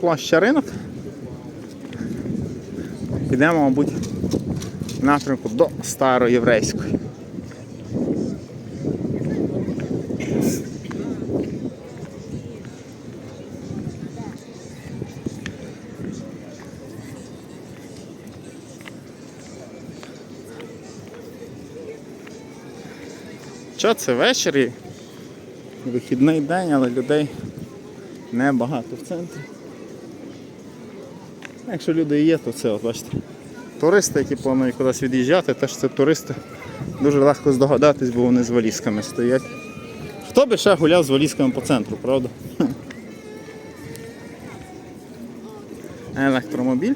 площа ринок. Підемо, мабуть, в напрямку до Староєврейської. Що це ввечері? Вихідний день, але людей небагато в центрі. Якщо люди є, то це, от бачите. Туристи, які планують кудись від'їжджати, теж це туристи. Дуже легко здогадатись, бо вони з валізками стоять. Хто би ще гуляв з валізками по центру, правда? Електромобіль.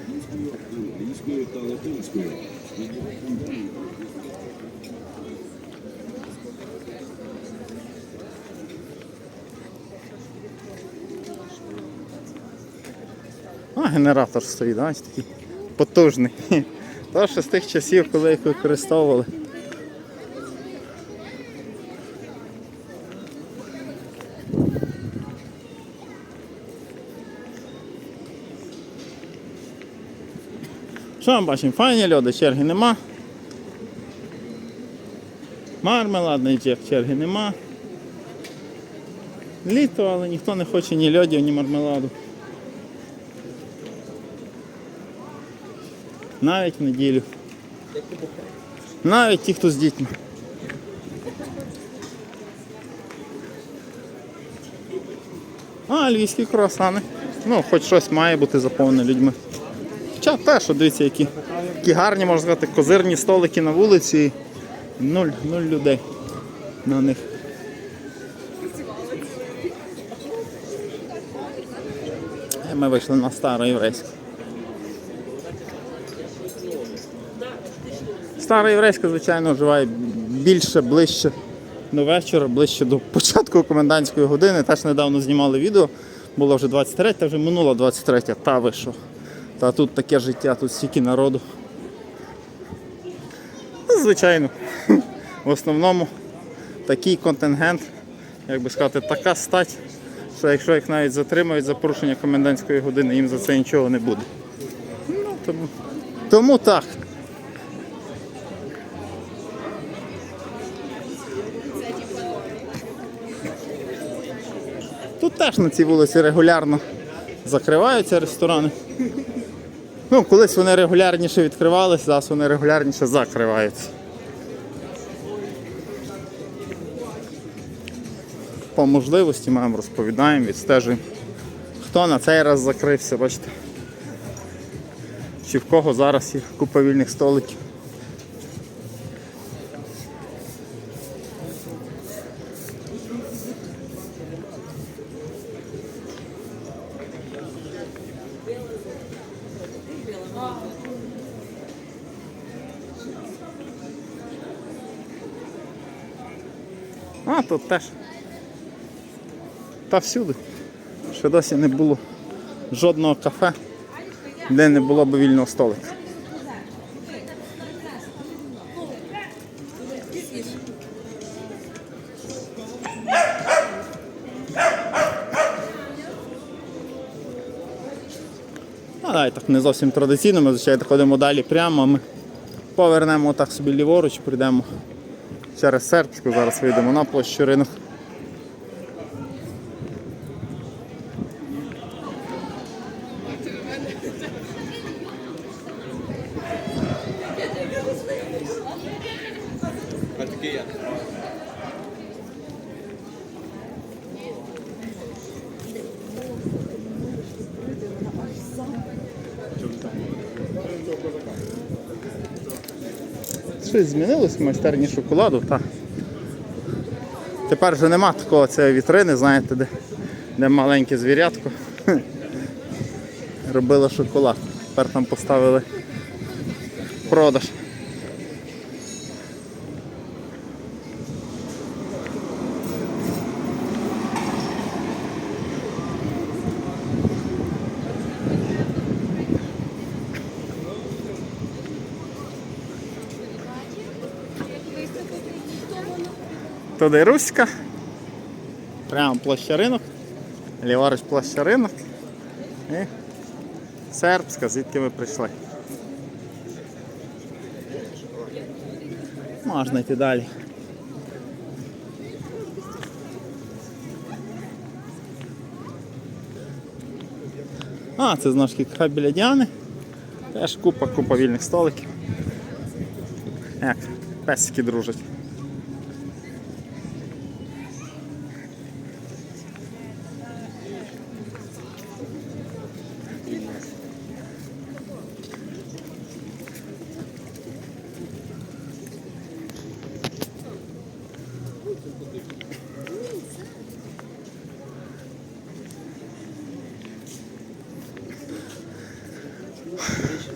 Генератор стоїть, бачите, такий потужний. То ще з тих часів, коли їх використовували. Що ми бачимо? Файні льоди, черги нема. Мармеладний джек, черги нема. Літо, але ніхто не хоче ні льодів, ні мармеладу. Навіть в неділю. Навіть ті, хто з дітьми. А, львівські круасани. Ну, хоч щось має бути заповнене людьми. Хоча теж, дивіться, які, які гарні, можна сказати, козирні столики на вулиці. Нуль, нуль людей на них. Ми вийшли на стару єврейську. Стара єврейська, звичайно, вживає більше, ближче до вечора, ближче до початку комендантської години. Теж недавно знімали відео. Було вже 23, та вже минула 23, та ви що. Та тут таке життя, тут стільки народу. Ну, Звичайно, в основному такий контингент, як би сказати, така стать, що якщо їх навіть затримають за порушення комендантської години, їм за це нічого не буде. Ну, тому, тому так. Теж на цій вулиці регулярно закриваються ресторани. Ну, колись вони регулярніше відкривалися, зараз вони регулярніше закриваються. По можливості маємо розповідаємо, відстежуємо. Хто на цей раз закрився, бачите. Чи в кого зараз є купа вільних столиків. А, тут теж. Та всюди. Ще досі не було жодного кафе, де не було б вільного столика. А так не зовсім традиційно, ми звичайно ходимо далі прямо, ми повернемо так собі ліворуч, прийдемо через Сербську, зараз вийдемо на площу ринок. Щось змінилось в майстерні шоколаду, та тепер вже нема такого цієї вітрини, знаєте, де, де маленьке звірятко Робила шоколад. Тепер там поставили продаж. Туди Руська. Прямо площа ринок. Ліворуч площа ринок. І сербська, звідки ви прийшли. Можна йти далі. А, це знову ж таки біля Діани. Теж купа, купа вільних столиків. Як, песики дружать.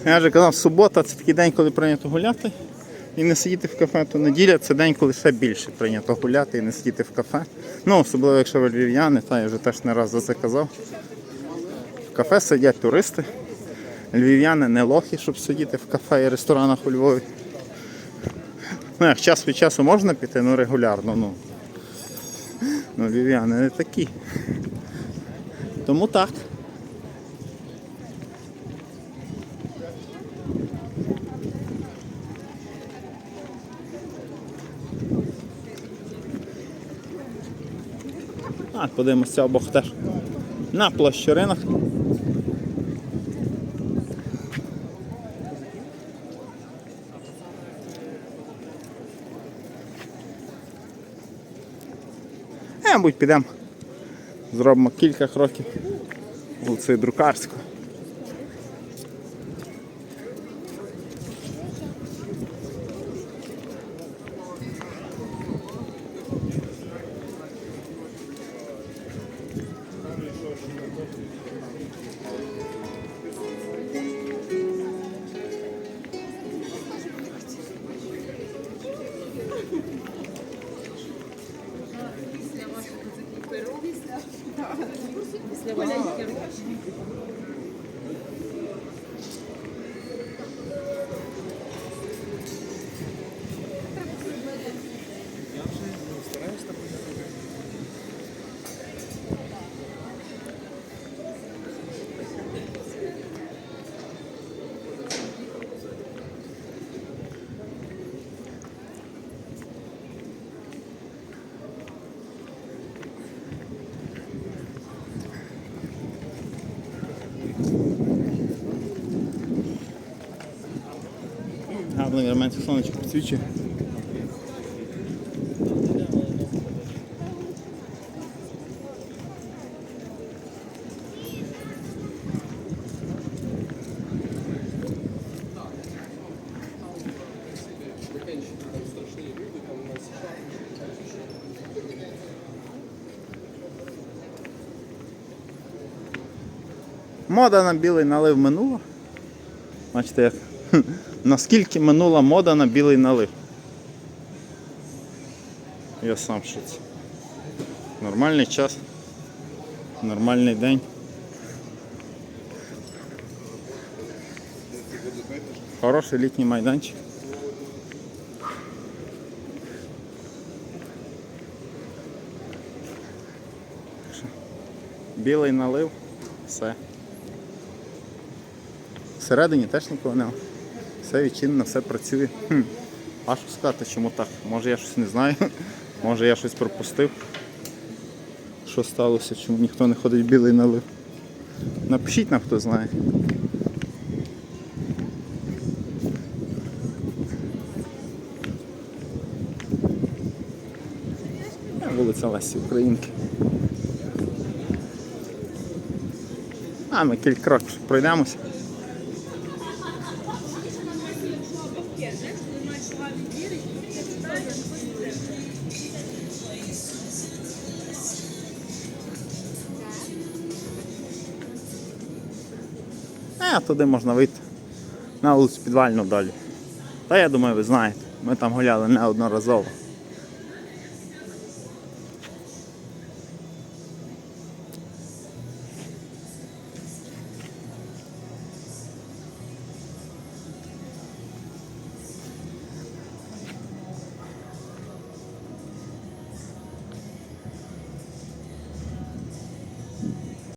Я вже казав, субота це такий день, коли прийнято гуляти і не сидіти в кафе, то неділя це день, коли ще більше прийнято гуляти і не сидіти в кафе. Ну, особливо, якщо ви львів'яни, та я вже теж не раз за це казав. В кафе сидять туристи. Львів'яни не лохи, щоб сидіти в кафе і ресторанах у Львові. Ну, як час від часу можна піти, ну регулярно. Ну, ну львів'яни не такі. Тому так. А, подивимося боку теж. На площі мабуть, підемо. Зробимо кілька кроків вулицею Друкарську. Після Валя Гарний елемент сонечко підсвічує. Мода на білий налив минула. Бачите, як наскільки минула мода на білий налив. Я сам в. Нормальний час. Нормальний день. Хороший літній майданчик. Білий налив, все. Всередині теж нікого нема. Все відчинено, все працює. Хм. А що сказати, чому так? Може я щось не знаю, може я щось пропустив. Що сталося, чому ніхто не ходить в білий налив. Напишіть нам, хто знає. Вулиця Лесі Українки. А ми кілька кроків пройдемося. А туди можна вийти на вулицю підвальну далі. Та я думаю, ви знаєте, ми там гуляли неодноразово.